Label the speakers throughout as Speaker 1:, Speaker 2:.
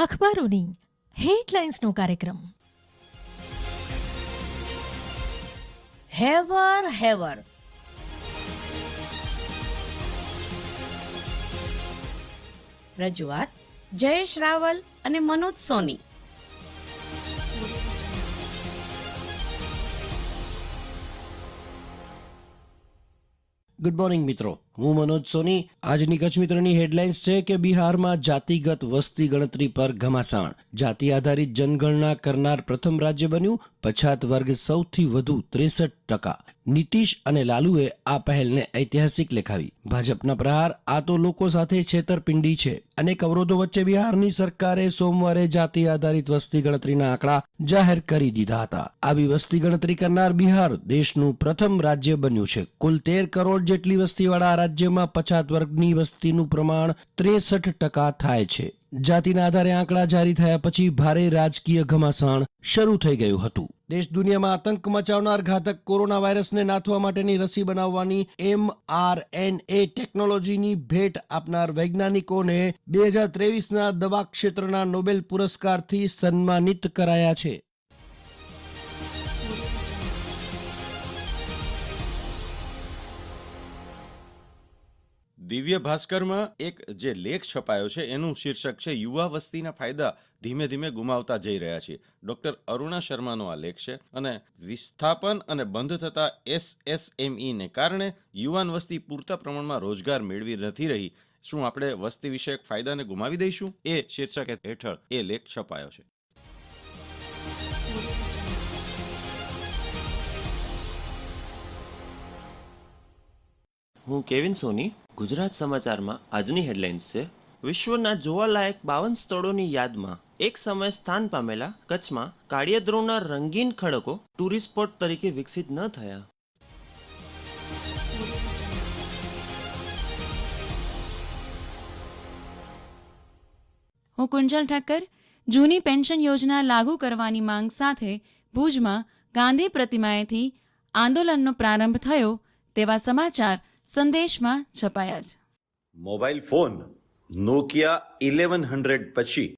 Speaker 1: અખબારોની હેડલાઇન્સનો કાર્યક્રમ.
Speaker 2: હેવર હેવર. રજૂઆત જયેશ રાવલ અને મનોજ સોની.
Speaker 3: ગુડ મોર્નિંગ મિત્રો. હું મનોજ સોની. આજની કચ્છ મિત્રની હેડલાઇન્સ છે કે બિહારમાં જાતિગત વસ્તી ગણતરી પર ઘમાસાણ. જાતિ આધારિત જનગણના કરનાર પ્રથમ રાજ્ય બન્યું, પછાત વર્ગ સૌથી વધુ ત્રેસઠ ટકા. નીતિશ અને લાલુએ આ પહેલને ઐતિહાસિક લેખાવી. ભાજપના પ્રહાર, આ તો લોકો સાથે છેતરપિંડી છે. અનેક અવરોધો વચ્ચે બિહારની સરકારે સોમવારે જાતિ આધારિત વસ્તી ગણતરીના આંકડા જાહેર કરી દીધા હતા. આવી વસ્તી ગણતરી કરનાર બિહાર દેશનું પ્રથમ રાજ્ય બન્યું છે. કુલ તેર કરોડ જેટલી વસ્તીવાળા આ રાજ્યમાં પછાત વર્ગની વસ્તીનું પ્રમાણ ત્રેસઠ ટકા થાય છે. જાતિના આધારે આંકડા જારી થયા પછી ભારે રાજકીય ઘમાસાણ શરૂ થઈ ગયું હતું. દેશ દુનિયામાં આતંક મચાવનાર ઘાતક કોરોના વાયરસને નાથવા માટેની રસી બનાવવાની એમ આર એન એ ટેકનોલોજીની ભેટ આપનાર વૈજ્ઞાનિકોને બે હજાર ત્રેવીસના દવા ક્ષેત્રના નોબેલ પુરસ્કારથી સન્માનિત કરાયા છે.
Speaker 4: દિવ્ય ભાસ્કરમાં એક જે લેખ છપાયો છે, એનું શીર્ષક છે, યુવા વસ્તીના ફાયદા ધીમે ધીમે ગુમાવતા જઈ રહ્યા છે. ડોક્ટર અરુણા શર્માનો આ લેખ છે અને વિસ્થાપન અને બંધ થતા એસએસએમઈને કારણે યુવાન વસ્તી પૂરતા પ્રમાણમાં રોજગાર મેળવી નથી રહી. શું આપણે વસ્તી વિષયક ફાયદાને ગુમાવી દઈશું? એ શીર્ષક હેઠળ એ લેખ છપાયો છે.
Speaker 5: હું કેવિન સોની ગુજરાત સમાચારમાં આજની હેડલાઇન્સ છે. વિશ્વના જોવાલાયક બાવન સ્થળોની યાદમાં એક સમયે સ્થાન પામેલા કચ્છમાં કાળિયાદ્રોના રંગીન ખડકો ટુરિસ્ટ સ્પોટ તરીકે વિકસિત ન થયા.
Speaker 6: હું કુંજલ ઠક્કર, જૂની પેન્શન યોજના લાગુ કરવાની માંગ સાથે ભુજમાં ગાંધી પ્રતિમાએથી આંદોલનનો પ્રારંભ થયો તેવા સમાચાર સંદેશમાં છપાયા છે.
Speaker 7: Mobile phone, Nokia eleven hundred પછી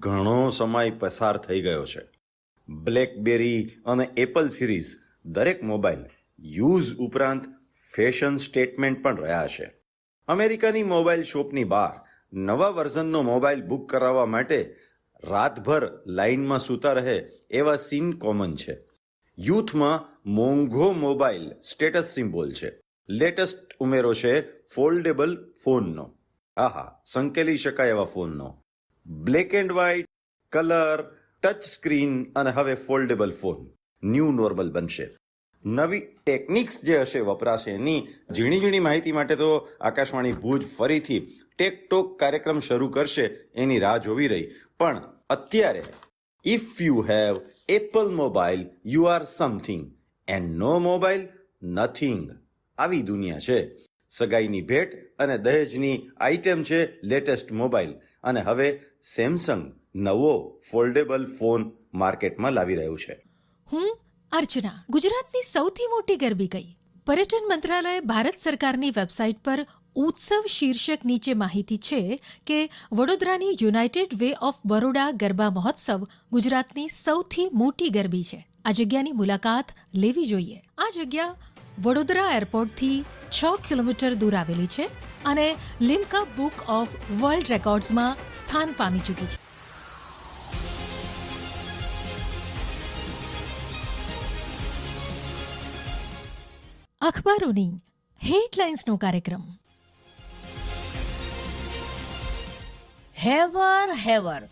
Speaker 7: ઘણો સમય પસાર થઈ ગયો છે. બ્લેકબેરી અને એપલ સિરીઝ દરેક મોબાઈલ યુઝ ઉપરાંત ફેશન સ્ટેટમેન્ટ પણ રહ્યા છે. અમેરિકાની મોબાઈલ શોપની બહાર નવા વર્ઝનનો મોબાઈલ બુક કરાવવા માટે રાતભર લાઇનમાં સૂતા રહે એવા સીન કોમન છે. યુથમાં મોંઘો મોબાઈલ સ્ટેટસ સિમ્બોલ છે. લેટેસ્ટ ઉમેરો છે ફોલ્ડેબલ ફોનનો. આહા, સંકેલી શકાય એવા ફોનનો. Black and white, colour, touch screen અને હવે ફોલ્ડેબલ ફોન. ન્યૂ નોર્મલ બનશે. નવી ટેકનિક્સ જે હશે વપરાશે એની ઝીણી ઝીણી માહિતી માટે તો આકાશવાણી ભુજ ફરીથી ટેક ટોક કાર્યક્રમ શરૂ કરશે એની રાહ જોવી રહી. પણ અત્યારે if you have Apple mobile you are something and no mobile nothing આવી દુનિયા છે. સગાઈની ભેટ અને દહેજની આઇટમ છે લેટેસ્ટ મોબાઈલ. અને હવે સેમસંગ નવો ફોલ્ડેબલ ફોન માર્કેટમાં લાવી રહ્યું છે.
Speaker 1: હું અર્ચના. ગુજરાતની સૌથી મોટી ગરબી ગઈ. પર્યટન મંત્રાલય ભારત સરકારની વેબસાઇટ પર ઉત્સવ શીર્ષક નીચે માહિતી છે કે વડોદરાની United Way of Baroda Garba મહોત્સવ ગુજરાતની સૌથી મોટી ગરબી છે. આ જગ્યાની મુલાકાત લેવી જોઈએ. આ જગ્યા વડોદરા એરપોર્ટથી છ કિલોમીટર દૂર આવેલી છે અને લિમ્કા બુક ઓફ વર્લ્ડ રેકોર્ડ્સમાં સ્થાન પામી ચૂકી છે. અખબારોની હેડલાઇન્સનો કાર્યક્રમ.
Speaker 2: હેવર હેવર.